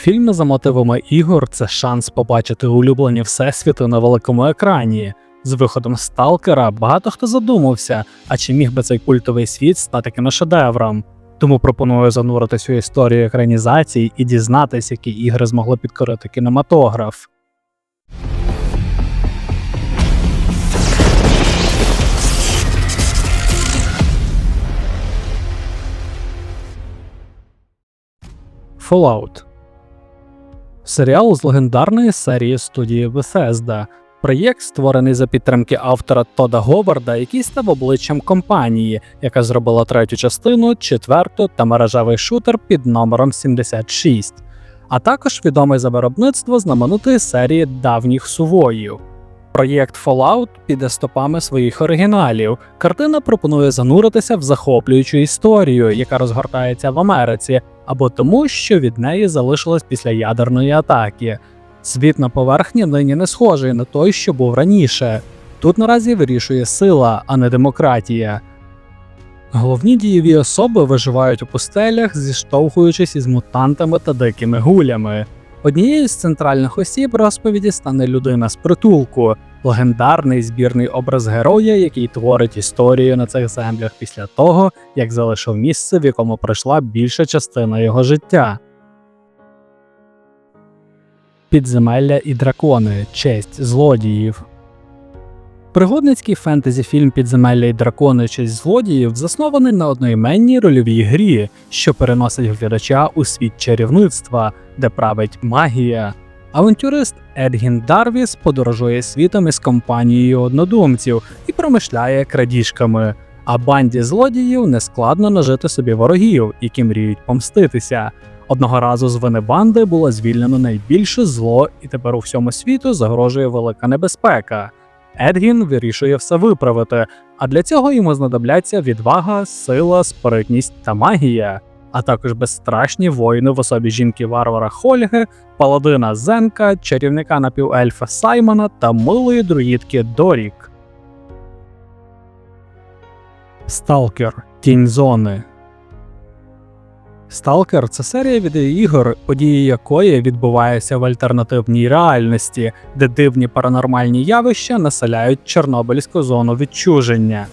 Фільми за мотивами ігор це шанс побачити улюблені всесвіти на великому екрані. З виходом Сталкера багато хто задумався, а чи міг би цей культовий світ стати кіношедевром. Тому пропоную зануритись у історію екранізацій і дізнатись, які ігри змогли підкорити кінематограф. Fallout Серіал з легендарної серії студії Bethesda. Проєкт створений за підтримки автора Тода Говарда, який став обличчям компанії, яка зробила третю частину, четверту та мережевий шутер під номером 76, а також відомий за виробництво знаменитої серії давніх сувоїв. Проєкт Fallout піде стопами своїх оригіналів. Картина пропонує зануритися в захоплюючу історію, яка розгортається в Америці, або тому, що від неї залишилось після ядерної атаки. Світ на поверхні нині не схожий на той, що був раніше. Тут наразі вирішує сила, а не демократія. Головні дієві особи виживають у пустелях, зіштовхуючись із мутантами та дикими гулями. Однією з центральних осіб розповіді стане людина з притулку, легендарний збірний образ героя, який творить історію на цих землях після того, як залишив місце, в якому пройшла більша частина його життя. Підземелля і дракони честь злодіїв. Пригодницький фентезі фільм Підземелля і дракони честь злодіїв заснований на одноіменній рольовій грі, що переносить глядача у світ чарівництва, де править магія. Авантюрист Едгін Дарвіс подорожує світом із компанією однодумців і промишляє крадіжками. А банді злодіїв нескладно нажити собі ворогів, які мріють помститися. Одного разу з вини банди було звільнено найбільше зло, і тепер у всьому світу загрожує велика небезпека. Едгін вирішує все виправити, а для цього йому знадобляться відвага, сила, спритність та магія, а також безстрашні воїни в особі жінки варвара Хольги, паладина Зенка, чарівника напівельфа Саймона та милої друїдки Дорік. Сталкер Тінь зони Сталкер це серія відеоігор, події якої відбуваються в альтернативній реальності, де дивні паранормальні явища населяють Чорнобильську зону відчуження.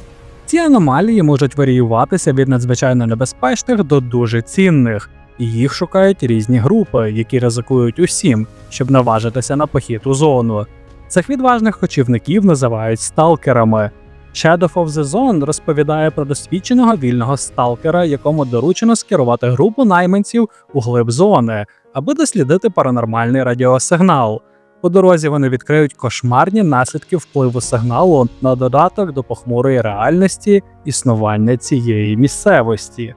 Ці аномалії можуть варіюватися від надзвичайно небезпечних до дуже цінних, і їх шукають різні групи, які ризикують усім, щоб наважитися на похід у зону. Цих відважних кочівників називають сталкерами. Shadow of the Zone розповідає про досвідченого вільного сталкера, якому доручено скерувати групу найманців у глиб зони, аби дослідити паранормальний радіосигнал. По дорозі вони відкриють кошмарні наслідки впливу сигналу на додаток до похмурої реальності існування цієї місцевості.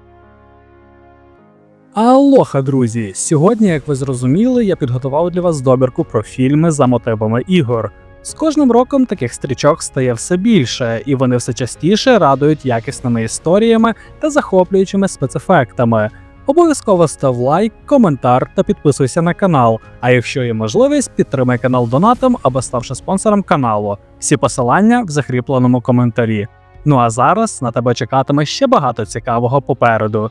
Алоха, друзі! Сьогодні, як ви зрозуміли, я підготував для вас добірку про фільми за мотивами ігор. З кожним роком таких стрічок стає все більше, і вони все частіше радують якісними історіями та захоплюючими спецефектами. Обов'язково став лайк, коментар та підписуйся на канал. А якщо є можливість, підтримай канал донатом або ставши спонсором каналу. Всі посилання в закріпленому коментарі. Ну а зараз на тебе чекатиме ще багато цікавого попереду.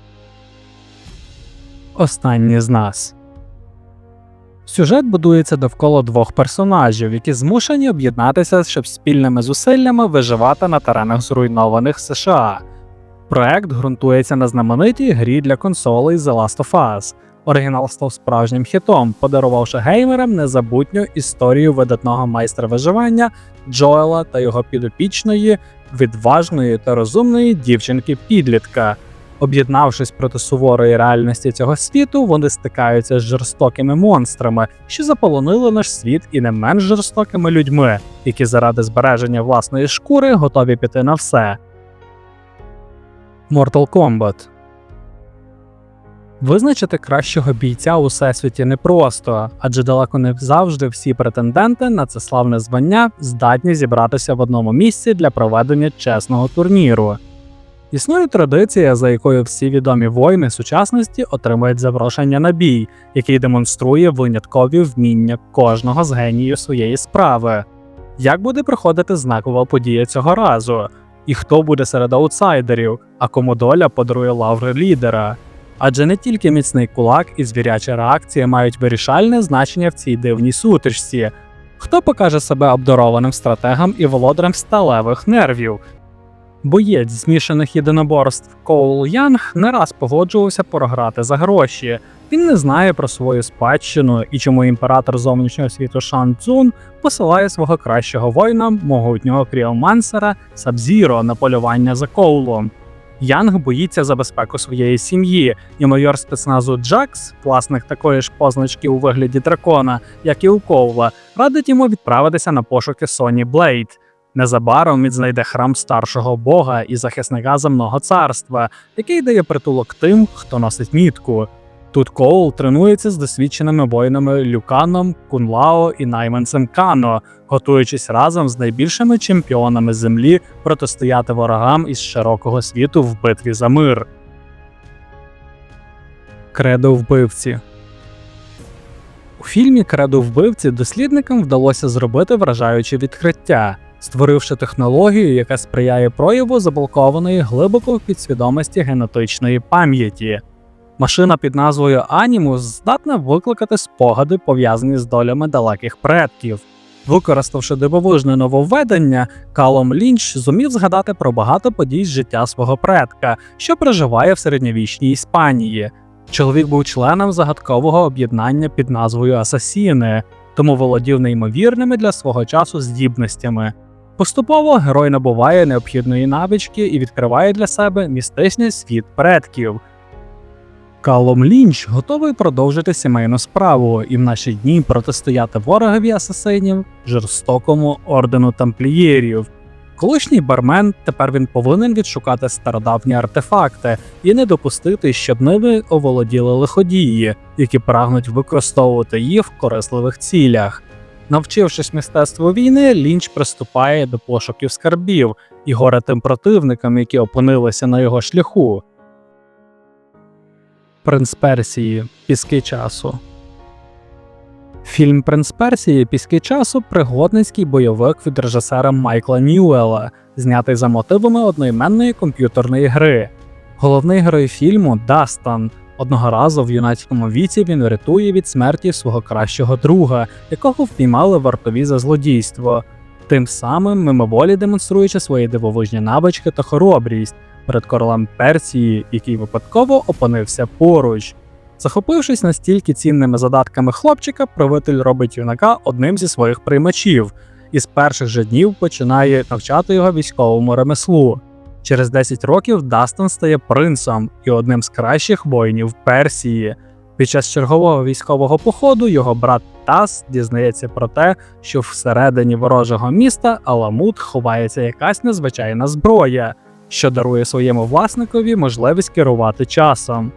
Останні з нас. Сюжет будується довкола двох персонажів, які змушені об'єднатися, щоб спільними зусиллями виживати на теренах зруйнованих США. Проект ґрунтується на знаменитій грі для консолей The Last of Us. Оригінал став справжнім хітом, подарувавши геймерам незабутню історію видатного майстра виживання Джоела та його підопічної, відважної та розумної дівчинки-підлітка. Об'єднавшись проти суворої реальності цього світу, вони стикаються з жорстокими монстрами, що заполонили наш світ і не менш жорстокими людьми, які заради збереження власної шкури готові піти на все. Mortal Kombat Визначити кращого бійця у всесвіті непросто, адже далеко не завжди всі претенденти на це славне звання здатні зібратися в одному місці для проведення чесного турніру. Існує традиція, за якою всі відомі воїни сучасності отримують запрошення на бій, який демонструє виняткові вміння кожного з геніїв своєї справи. Як буде проходити знакова подія цього разу? І хто буде серед аутсайдерів, а кому доля подарує лаври лідера? Адже не тільки міцний кулак і звіряча реакція мають вирішальне значення в цій дивній сутичці. Хто покаже себе обдарованим стратегам і володарем сталевих нервів? Боєць змішаних єдиноборств Коул Янг не раз погоджувався програти за гроші. Він не знає про свою спадщину і чому імператор зовнішнього світу Шан Цун посилає свого кращого воїна, могутнього кріомансера Сабзіро на полювання за Коулом. Янг боїться за безпеку своєї сім'ї, і майор спецназу Джакс, власник такої ж позначки у вигляді дракона, як і у Коула, радить йому відправитися на пошуки Соні Блейд. Незабаром він знайде храм старшого бога і захисника земного царства, який дає притулок тим, хто носить мітку. Тут Коул тренується з досвідченими воїнами Люканом, Кунлао і найманцем Кано, готуючись разом з найбільшими чемпіонами землі протистояти ворогам із широкого світу в битві за мир. Кредо вбивці у фільмі Кредо вбивці дослідникам вдалося зробити вражаюче відкриття, створивши технологію, яка сприяє прояву заблокованої глибоко в підсвідомості генетичної пам'яті. Машина під назвою Анімус здатна викликати спогади, пов'язані з долями далеких предків. Використавши дивовижне нововведення, Калом Лінч зумів згадати про багато подій з життя свого предка, що проживає в середньовічній Іспанії. Чоловік був членом загадкового об'єднання під назвою Асасіни, тому володів неймовірними для свого часу здібностями. Поступово герой набуває необхідної навички і відкриває для себе містичний світ предків. Калом Лінч готовий продовжити сімейну справу і в наші дні протистояти ворогові асасинів, жорстокому ордену тамплієрів. Колишній бармен тепер він повинен відшукати стародавні артефакти і не допустити, щоб ними оволоділи лиходії, які прагнуть використовувати їх в корисливих цілях. Навчившись мистецтву війни, Лінч приступає до пошуків скарбів і горе тим противникам, які опинилися на його шляху. Принц Персії Піски часу. Фільм Принц Персії Піски часу пригодницький бойовик від режисера Майкла Ньюела, знятий за мотивами одноіменної комп'ютерної гри. Головний герой фільму Дастан. Одного разу в юнацькому віці він рятує від смерті свого кращого друга, якого впіймали вартові за злодійство, тим самим мимоволі демонструючи свої дивовижні навички та хоробрість перед королем Персії, який випадково опинився поруч. Захопившись настільки цінними задатками хлопчика, правитель робить юнака одним зі своїх приймачів і з перших же днів починає навчати його військовому ремеслу. Через 10 років Дастон стає принцем і одним з кращих воїнів Персії. Під час чергового військового походу його брат Тас дізнається про те, що всередині ворожого міста Аламут ховається якась незвичайна зброя, що дарує своєму власникові можливість керувати часом.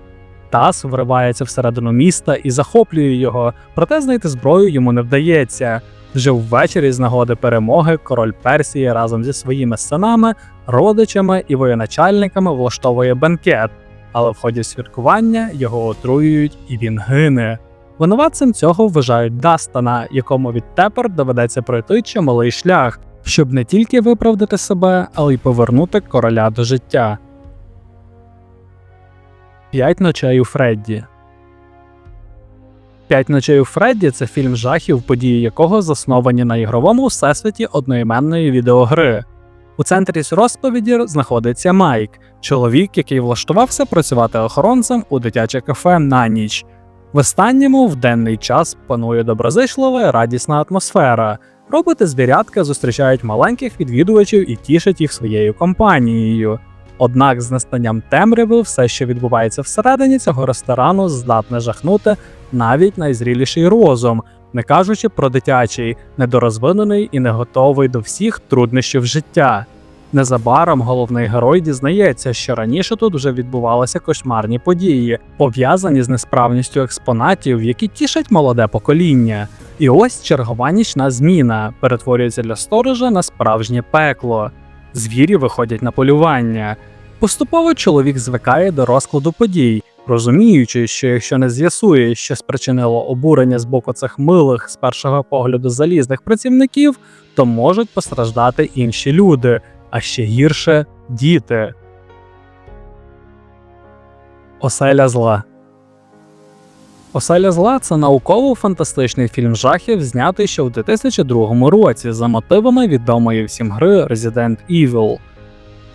Тас вривається всередину міста і захоплює його, проте знайти зброю йому не вдається. Вже ввечері з нагоди перемоги король Персії разом зі своїми синами, родичами і воєначальниками влаштовує бенкет, але в ході святкування його отруюють і він гине. Винуватцем цього вважають Дастана, якому відтепер доведеться пройти чималий шлях, щоб не тільки виправдати себе, але й повернути короля до життя. П'ять ночей у Фредді. П'ять ночей у Фредді це фільм жахів, події якого засновані на ігровому всесвіті одноіменної відеогри. У центрі розповіді знаходиться Майк, чоловік, який влаштувався працювати охоронцем у дитяче кафе на ніч. В останньому в денний час панує доброзичлива радісна атмосфера. Роботи звірятка зустрічають маленьких відвідувачів і тішать їх своєю компанією. Однак з настанням темряви все, що відбувається всередині цього ресторану, здатне жахнути навіть найзріліший розум, не кажучи про дитячий, недорозвинений і не готовий до всіх труднощів життя. Незабаром головний герой дізнається, що раніше тут вже відбувалися кошмарні події, пов'язані з несправністю експонатів, які тішать молоде покоління. І ось чергова нічна зміна перетворюється для сторожа на справжнє пекло. Звірі виходять на полювання. Поступово чоловік звикає до розкладу подій, розуміючи, що якщо не з'ясує, що спричинило обурення з боку цих милих з першого погляду залізних працівників, то можуть постраждати інші люди, а ще гірше діти. Оселя зла. Оселя зла це науково-фантастичний фільм жахів, знятий ще у 2002 році за мотивами відомої всім гри Resident Evil.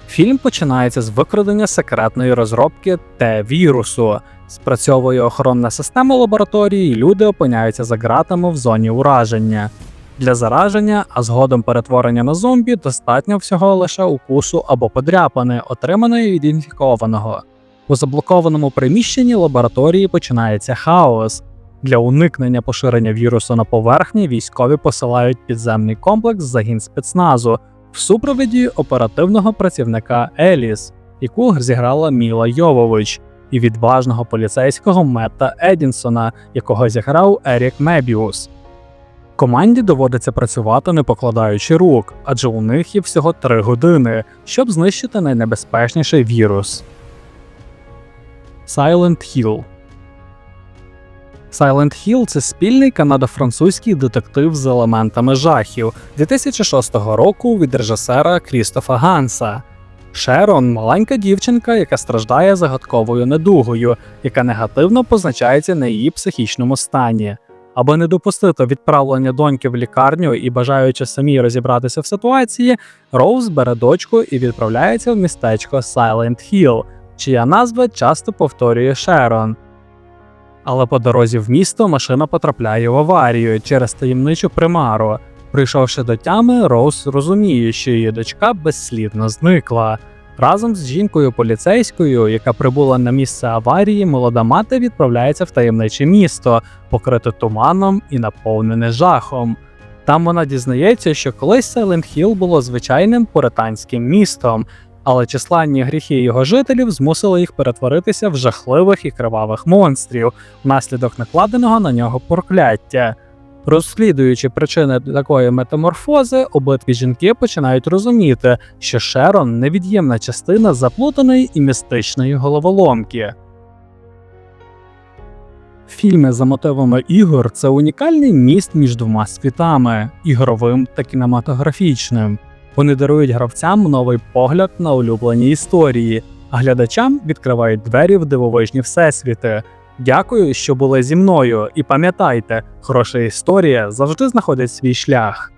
Фільм починається з викрадення секретної розробки Т-вірусу. Спрацьовує охоронна система лабораторії, і люди опиняються за ґратами в зоні ураження. Для зараження, а згодом перетворення на зомбі, достатньо всього лише укусу або подряпини, отриманої від інфікованого. У заблокованому приміщенні лабораторії починається хаос. Для уникнення поширення вірусу на поверхні військові посилають підземний комплекс загін спецназу в супроводі оперативного працівника Еліс, яку зіграла Міла Йовович, і відважного поліцейського Метта Едінсона, якого зіграв Ерік Мебіус. Команді доводиться працювати не покладаючи рук, адже у них є всього три години, щоб знищити найнебезпечніший вірус. Silent Hill Silent Hill це спільний канадо-французький детектив з елементами жахів 2006 року від режисера Крістофа Ганса. Шерон маленька дівчинка, яка страждає загадковою недугою, яка негативно позначається на її психічному стані. Аби не допустити відправлення доньки в лікарню і бажаючи самій розібратися в ситуації, Роуз бере дочку і відправляється в містечко Silent Hill, чия назва часто повторює Шерон. Але по дорозі в місто машина потрапляє в аварію через таємничу примару. Прийшовши до тями, Роуз розуміє, що її дочка безслідно зникла. Разом з жінкою поліцейською, яка прибула на місце аварії, молода мати відправляється в таємниче місто, покрите туманом і наповнене жахом. Там вона дізнається, що колись Silent Hill було звичайним пуританським містом, але численні гріхи його жителів змусили їх перетворитися в жахливих і кривавих монстрів внаслідок накладеного на нього прокляття. Розслідуючи причини такої метаморфози, обидві жінки починають розуміти, що Шерон невід'ємна частина заплутаної і містичної головоломки. Фільми за мотивами ігор це унікальний міст між двома світами ігровим та кінематографічним. Вони дарують гравцям новий погляд на улюблені історії, а глядачам відкривають двері в дивовижні всесвіти. Дякую, що були зі мною, і пам'ятайте, хороша історія завжди знаходить свій шлях.